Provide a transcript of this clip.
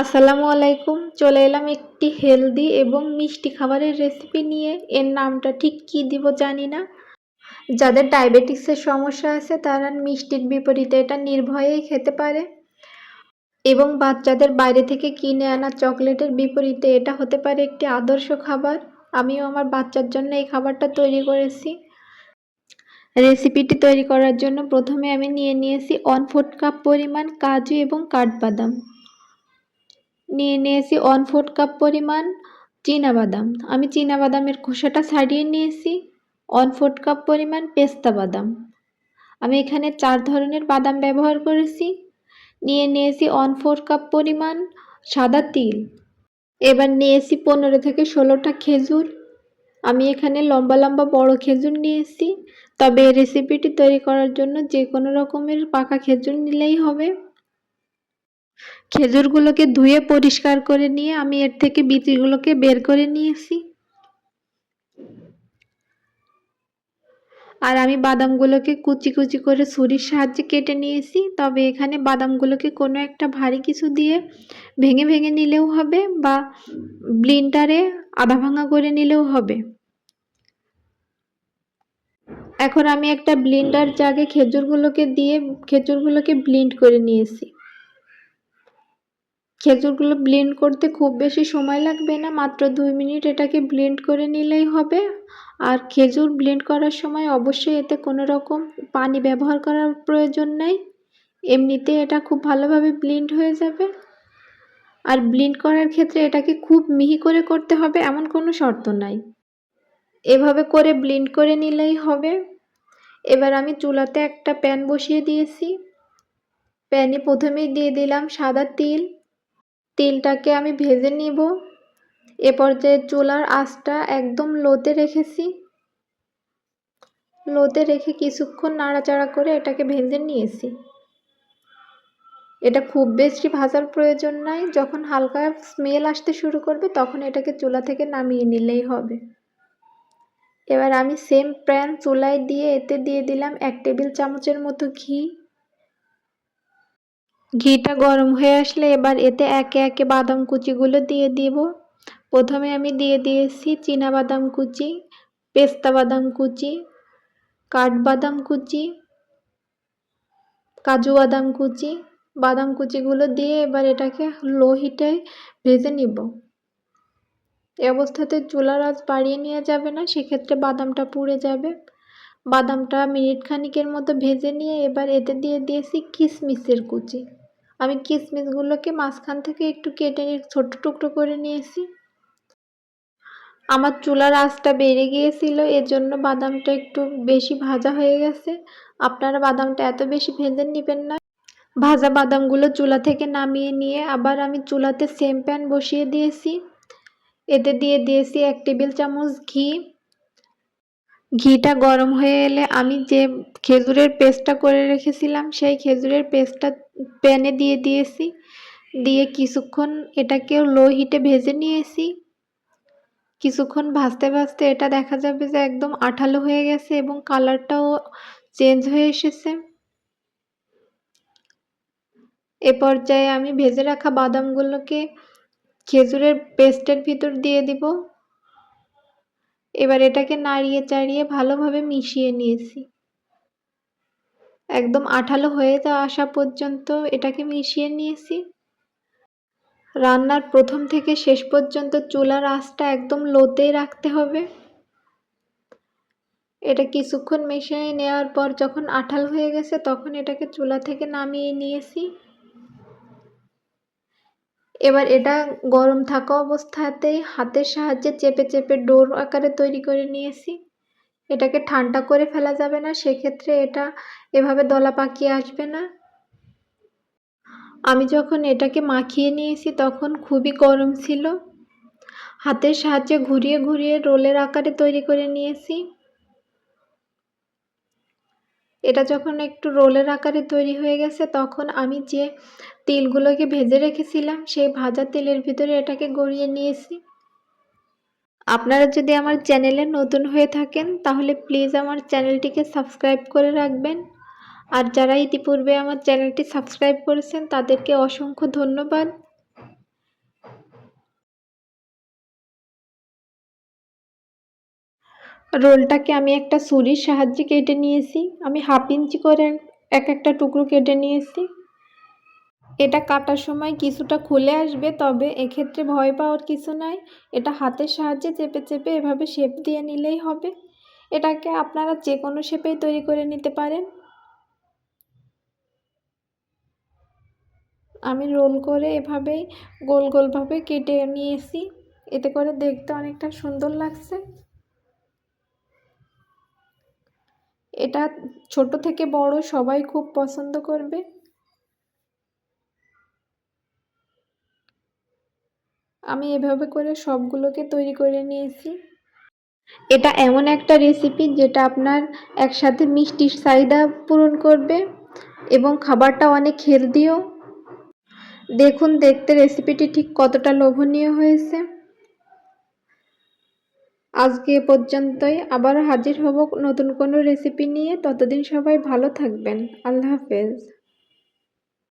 আসসালামু আলাইকুম। চলে এলাম একটি হেলদি এবং মিষ্টি খাবারের রেসিপি নিয়ে। এর নামটা ঠিক কী দিব জানি না। যাদের ডায়াবেটিক্সের সমস্যা আছে, তারা মিষ্টির বিপরীতে এটা নির্ভয়েই খেতে পারে। এবং বাচ্চাদের বাইরে থেকে কিনে আনা চকলেটের বিপরীতে এটা হতে পারে একটি আদর্শ খাবার। আমিও আমার বাচ্চার জন্য এই খাবারটা তৈরি করেছি। রেসিপিটি তৈরি করার জন্য প্রথমে আমি নিয়ে নিয়েছি ওয়ান ফোর্থ কাপ পরিমাণ কাজু এবং কাঠবাদাম। নিয়ে নিয়েছি ওয়ান ফোর্থ কাপ পরিমাণ বাদাম আমি বাদামের খোসাটা ছাড়িয়ে নিয়েছি ওয়ান ফোর্থ কাপ পরিমাণ পেস্তা বাদাম। আমি এখানে চার ধরনের বাদাম ব্যবহার করেছি। নিয়ে নিয়েছি ওয়ান ফোর কাপ পরিমাণ সাদা তিল। এবার নিয়েছি পনেরো থেকে ষোলোটা খেজুর। আমি এখানে লম্বা লম্বা বড় খেজুর নিয়েছি। তবে রেসিপিটি তৈরি করার জন্য যে কোনো রকমের পাকা খেজুর নিলেই হবে। খেজুরগুলোকে ধুয়ে পরিষ্কার করে নিয়ে আমি এর থেকে বিচিগুলোকে বের করে নিয়েছি। আর আমি বাদামগুলোকে কুচি কুচি করে ছুরির সাহায্যে কেটে নিয়েছি, তবে এখানে বাদামগুলোকে কোনো একটা ভারী কিছু দিয়ে ভেঙে ভেঙে নিলেও হবে বা ব্লিন্টারে আধা ভাঙা করে নিলেও হবে। এখন আমি একটা ব্লিন্ডার জাগে খেজুরগুলোকে দিয়ে, খেজুরগুলোকে ব্লিন্ড করে নিয়েছি। খেজুরগুলো ব্লেন্ড করতে খুব বেশি সময় লাগবে না, মাত্র দুই মিনিট এটাকে ব্লেন্ড করে নিলেই হবে। আর খেজুর ব্লেন্ড করার সময় অবশ্যই এতে কোনো রকম পানি ব্যবহার করার প্রয়োজন নেই। এমনিতে এটা খুব ভালোভাবে ব্লেন্ড হয়ে যাবে। আর ব্লেন্ড করার ক্ষেত্রে এটাকে খুব মিহি করে করতে হবে, এমন কোনো শর্ত নাই। এভাবে করে ব্লেন্ড করে নিলেই হবে। এবার আমি চুলাতে একটা প্যান বসিয়ে দিয়েছি। প্যানে প্রথমেই দিয়ে দিলাম সাদা তিল। তিলটাকে আমি ভেজে নিব। এ পর্যায়ে চুলার আঁচটা একদম লোতে রেখেছি। লোতে রেখে কিছুক্ষণ নাড়াচাড়া করে এটাকে ভেজে নিয়েছি। এটা খুব বেশি ভাজার প্রয়োজন নাই, যখন হালকা স্মেল আসতে শুরু করবে তখন এটাকে চুলা থেকে নামিয়ে নিলেই হবে। এবার আমি সেম প্যান চুলায় দিয়ে এতে দিয়ে দিলাম এক টেবিল চামচের মতো ঘি। ঘিটা গরম হয়ে আসলে এবার এতে একে একে বাদাম কুচিগুলো দিয়ে দিব। প্রথমে আমি দিয়ে দিয়েছি চীনা বাদাম কুচি, পেস্তা বাদাম কুচি কাঠবাদাম কুচি, কাজু বাদাম কুচি। বাদাম কুচিগুলো দিয়ে এবার এটাকে লো হিটে ভেজে নিব। এ অবস্থাতে চুলার আঁচ বাড়িয়ে নেওয়া যাবে না, সেক্ষেত্রে বাদামটা পুড়ে যাবে। বাদামটা মিনিট খানিকের মতো ভেজে নিয়ে এবার এতে দিয়ে দিয়েছি কিশমিশের কুচি। আমি কিশমিশগুলোকে মাঝখান থেকে একটু কেটে নিয়ে ছোট্ট টুকরো করে নিয়েছি। আমার চুলার আঁচটা বেড়ে গিয়েছিল এর জন্য বাদামটা একটু বেশি ভাজা হয়ে গেছে। আপনারা বাদামটা এত বেশি ভেজে নেবেন না। ভাজা বাদামগুলো চুলা থেকে নামিয়ে নিয়ে আবার আমি চুলাতে সেম প্যান বসিয়ে দিয়েছি। এতে দিয়ে দিয়েছি এক টেবিল চামচ ঘি। ঘিটা গরম হয়ে এলে আমি যে খেজুরের পেস্টটা করে রেখেছিলাম, সেই খেজুরের পেস্টটা প্যানে দিয়ে দিয়েছি। দিয়ে কিছুক্ষণ এটাকেও লো হিটে ভেজে নিয়েছি। কিছুক্ষণ ভাজতে ভাজতে এটা দেখা যাবে যে একদম আঠালো হয়ে গেছে এবং কালারটাও চেঞ্জ হয়ে এসেছে। এ পর্যায়ে আমি ভেজে রাখা বাদামগুলোকে খেজুরের পেস্টের ভিতর দিয়ে দিব। এবার এটাকে নাড়িয়ে চাড়িয়ে ভালোভাবে মিশিয়ে নিয়েছি। একদম আঠালো হয়ে যাওয়া আসা পর্যন্ত এটাকে মিশিয়ে নিয়েছি। রান্নার প্রথম থেকে শেষ পর্যন্ত চুলার আঁচটা একদম লোতেই রাখতে হবে। এটা কিছুক্ষণ মিশিয়ে নেওয়ার পর যখন আঠাল হয়ে গেছে তখন এটাকে চুলা থেকে নামিয়ে নিয়েছি। এবার এটা গরম থাকা অবস্থাতেই হাতের সাহায্যে চেপে চেপে ডোর আকারে তৈরি করে নিয়েছি। এটাকে ঠান্ডা করে ফেলা যাবে না, সেক্ষেত্রে এটা এভাবে দলা পাকিয়ে আসবে না। আমি যখন এটাকে মাখিয়ে নিয়েছি তখন খুবই গরম ছিল। হাতের সাহায্যে ঘুরিয়ে ঘুরিয়ে রোলের আকারে তৈরি করে নিয়েছি। এটা যখন একটু রোলের আকারে তৈরি হয়ে গেছে, তখন আমি যে তিলগুলোকে ভেজে রেখেছিলাম, সেই ভাজা তেলের ভিতরে এটাকে গড়িয়ে নিয়েছি। আপনারা যদি আমার চ্যানেলে নতুন হয়ে থাকেন, তাহলে প্লিজ আমার চ্যানেলটিকে সাবস্ক্রাইব করে রাখবেন। আর যারা ইতিপূর্বে আমার চ্যানেলটি সাবস্ক্রাইব করেছেন, তাদেরকে অসংখ্য ধন্যবাদ। রোলটাকে আমি একটা ছুরির সাহায্যে কেটে নিয়েছি। আমি হাফ ইঞ্চি করে এক একটা টুকরো কেটে নিয়েছি। এটা কাটার সময় কিছুটা খুলে আসবে, তবে এক্ষেত্রে ভয় পাওয়ার কিছু নাই। এটা হাতের সাহায্যে চেপে চেপে এভাবে শেপ দিয়ে নিলেই হবে। এটাকে আপনারা যে কোনো শেপেই তৈরি করে নিতে পারেন। আমি রোল করে এভাবেই গোল গোলভাবে কেটে নিয়েছি। এতে করে দেখতে অনেকটা সুন্দর লাগছে। এটা ছোট থেকে বড় সবাই খুব পছন্দ করবে। আমি এভাবে করে সবগুলোকে তৈরি করে নিয়েছি। এটা এমন একটা রেসিপি যেটা আপনার একসাথে মিষ্টির চাহিদা পূরণ করবে এবং খাবারটা অনেক হেলদিও দেখুন, দেখতে রেসিপিটি ঠিক কতটা লোভনীয় হয়েছে। আজকে এ পর্যন্তই। আবার হাজির হব নতুন কোনো রেসিপি নিয়ে। ততদিন সবাই ভালো থাকবেন। আল্লাহ হাফেজ।